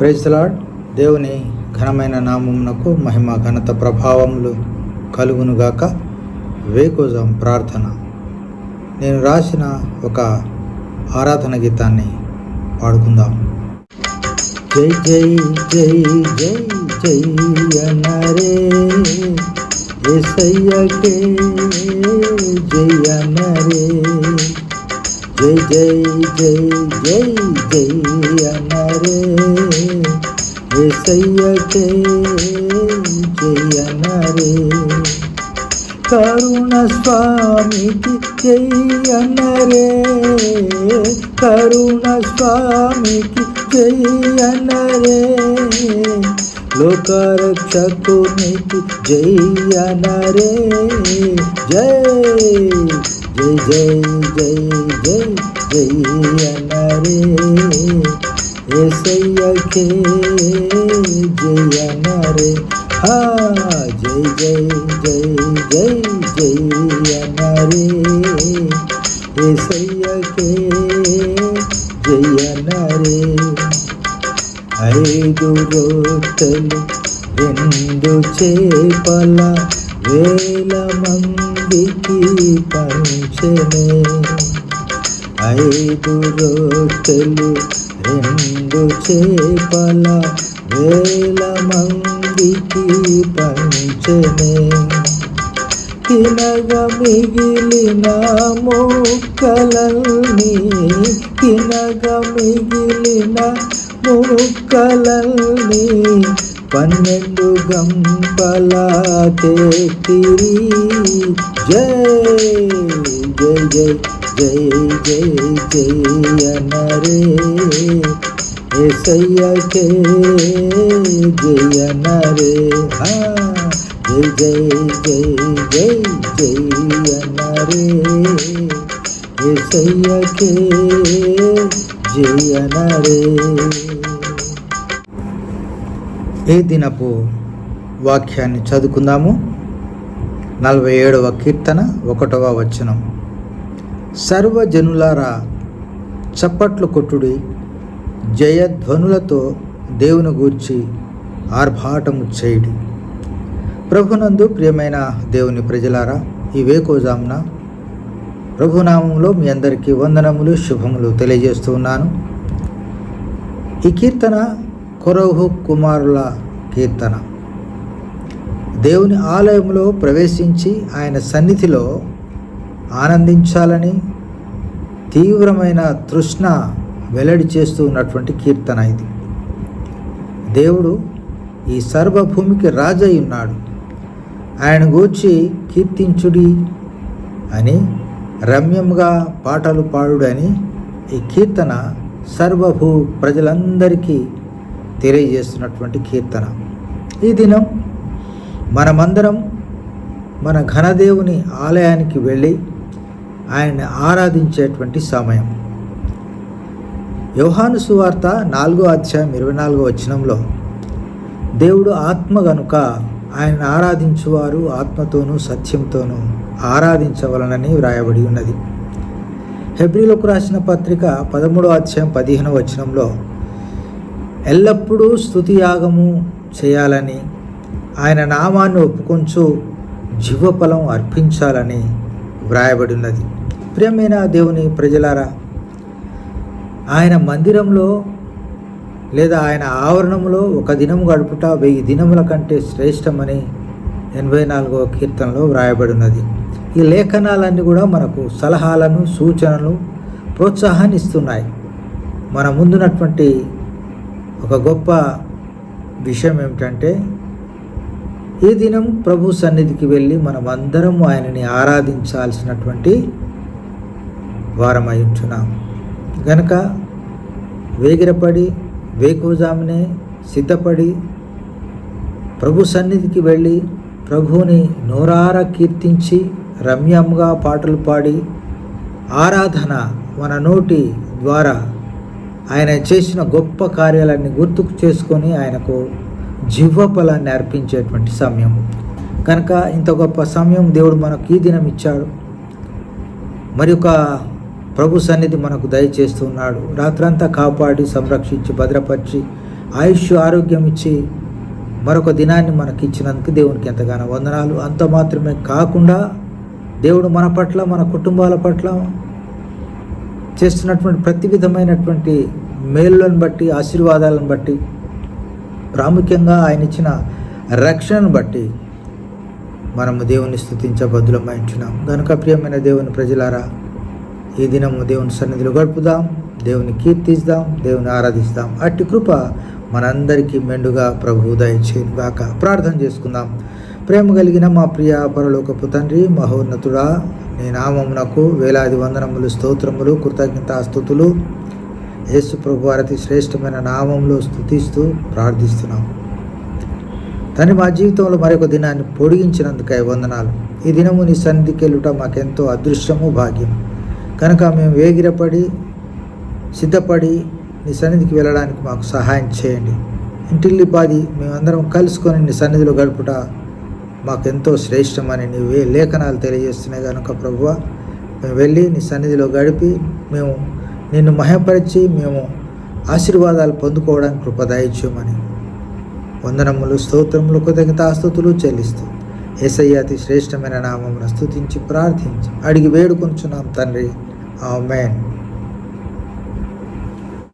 ప్రేజ్లాడ్ దేవుని ఘనమైన నామమునకు మహిమ ఘనత ప్రభావములు కలుగునుగాక వేకోజం ప్రార్థన. నేను రాసిన ఒక ఆరాధన గీతాన్ని పాడుకుందాం. జై జై జై జై జై అనరే. ఎసయ్యకే జై అనరే. జై జై జై జై జై అనరే ఎసయ్యకే జై అనరే కరుణ స్వామికి జై అనరే కరుణ స్వామికి జై అనరే లోకరక్షకునికి జై అనరే జై జై జై జై జై జై అనరే ఏసయ్యకే జై అనరే హా జై జై జై జై జై అనరే ఏసయ్యకే జై అనరే ఐదు రొట్టెలు రెండు చేపల వేల మందికి పంచనే. ఐదు రొట్టెలు రెండు చేపల వేల మందికి పంచనే. తినగ మిగిలిన ముక్కలల్ని తినగ మిగిలిన ముక్కలల్ని పన్నెండు గంపల తెత్తిరి జై జై జై జై జై జై అనరే. ఎసయ్యకే జై అనరే. హా జై జై జై జై జై ఎసయ్యకే జై అనరే. ఈ దినపు వాక్యాన్ని చదువుకుందాము? నలభై ఏడవ కీర్తన ఒకటవ వచనం. సర్వజనులారా చప్పట్లు కొట్టుడి జయధ్వనులతో దేవుని గూర్చి ఆర్భాటము చేయుడి. ప్రభునందు ప్రియమైన దేవుని ప్రజలారా ఈ వేకోజామున ప్రభునామంలో మీ అందరికీ వందనములు శుభములు తెలియజేస్తూ ఉన్నాను. ఈ కీర్తన కొరహు కుమారుల కీర్తన. దేవుని ఆలయంలో ప్రవేశించి ఆయన సన్నిధిలో ఆనందించాలని తీవ్రమైన తృష్ణ వెల్లడి చేస్తూ ఉన్నటువంటి కీర్తన ఇది. దేవుడు ఈ సర్వభూమికి రాజై ఉన్నాడు. ఆయన గూర్చి కీర్తించుడి అని రమ్యంగా పాటలు పాడుడని ఈ కీర్తన సర్వభూ ప్రజలందరికీ తెలియజేస్తున్నటువంటి కీర్తన. ఈ దినం మనమందరం మన ఘనదేవుని ఆలయానికి వెళ్ళి ఆయన్ని ఆరాధించేటువంటి సమయం. యోహాను సువార్త నాలుగో అధ్యాయం ఇరవై నాలుగో వచనంలో దేవుడు ఆత్మ గనుక ఆయన ఆరాధించువారు ఆత్మతోనూ సత్యంతోనూ ఆరాధించవలనని వ్రాయబడి ఉన్నది. హెబ్రిలకు రాసిన పత్రిక పదమూడో అధ్యాయం పదిహేనో వచనంలో ఎల్లప్పుడూ స్తుతి యాగము చేయాలని ఆయన నామాన్ని ఒప్పుకొంచు జీవఫలం అర్పించాలని వ్రాయబడి ఉన్నది ప్రియమైన దేవుని ప్రజలారా ఆయన మందిరంలో లేదా ఆయన ఆవరణంలో ఒక దినం గడుపుట వెయ్యి దినముల కంటే శ్రేష్టమని ఎనభై నాలుగవ కీర్తనలో వ్రాయబడి ఉన్నది ఈ లేఖనాలన్నీ కూడా మనకు సలహాలను సూచనలు ప్రోత్సాహాన్ని ఇస్తున్నాయి. మన ముందున్నటువంటి ఒక గొప్ప విషయం ఏమిటంటే ఈ దినం ప్రభు సన్నిధికి వెళ్ళి మనం అందరం ఆయనని ఆరాధించాల్సినటువంటి వారమై ఉంటున్నాం గనక వేగిరపడి వేకుజామునే సిద్ధపడి ప్రభు సన్నిధికి వెళ్ళి ప్రభువుని నోరార కీర్తించి రమ్యంగా పాటలు పాడి ఆరాధన మన నోటి ద్వారా ఆయన చేసిన గొప్ప కార్యాలన్నీ గుర్తుకు చేసుకొని ఆయనకు జీవఫలాన్ని అర్పించేటువంటి సమయం. కనుక ఇంత గొప్ప సమయం దేవుడు మనకు ఈ దినం ఇచ్చాడు. మరి ఒక ప్రభు సన్నిధి మనకు దయచేస్తున్నాడు. రాత్రంతా కాపాడి సంరక్షించి భద్రపరిచి ఆయుష్ ఆరోగ్యం ఇచ్చి మరొక దినాన్ని మనకి ఇచ్చినందుకు దేవునికి ఎంతగానో వందనాలు. అంత మాత్రమే కాకుండా దేవుడు మన పట్ల మన కుటుంబాల పట్ల చేస్తున్నటువంటి ప్రతి విధమైనటువంటి మేలులను బట్టి ఆశీర్వాదాలను బట్టి ప్రాముఖ్యంగా ఆయన ఇచ్చిన రక్షణను బట్టి మనము దేవుని స్థుతించబద్దులమైంచున్నాం కనుక ప్రియమైన దేవుని ప్రజలారా ఈ దినము దేవుని సన్నిధిలో గడుపుదాం దేవుని కీర్తిస్తాం దేవుని ఆరాధిస్తాం. అట్టి కృప మనందరికీ మెండుగా ప్రభు దయచేయను ప్రార్థన చేసుకుందాం. ప్రేమ కలిగిన మా ప్రియ పరలోకపు తండ్రి మహోన్నతుడా నీ నామమునకు వేలాది వందనములు స్తోత్రములు కృతజ్ఞతాస్థుతులు యేసు ప్రభు వారి శ్రేష్టమైన నామంలో స్థుతిస్తూ ప్రార్థిస్తున్నాం. తండ్రి మా జీవితంలో మరొక దినాన్ని పొడిగించినందుకై వందనాలు. ఈ దినము నీ సన్నిధికి వెళ్ళుట మాకెంతో అదృష్టము భాగ్యం కనుక మేము వేగిరపడి సిద్ధపడి నీ సన్నిధికి వెళ్ళడానికి మాకు సహాయం చేయండి. ఇంటిల్లిపాది మేమందరం కలుసుకొని నీ సన్నిధిలో గడుపుట మాకెంతో శ్రేష్టమని నీవే లేఖనాలు తెలియజేస్తున్నాయి కనుక ప్రభువ. మేము వెళ్ళి నీ సన్నిధిలో గడిపి మేము నిన్ను మహపరిచి మేము ఆశీర్వాదాలు పొందుకోవడానికి కృప వందనములు స్తోత్రములు కృతజ్ఞతాస్తుతులు చెల్లిస్తూ ఏసయ్య అతి శ్రేష్టమైన నామమును స్థుతించి ప్రార్థించి అడిగి వేడుకొంచున్నాం తండ్రి. ఆమెన్.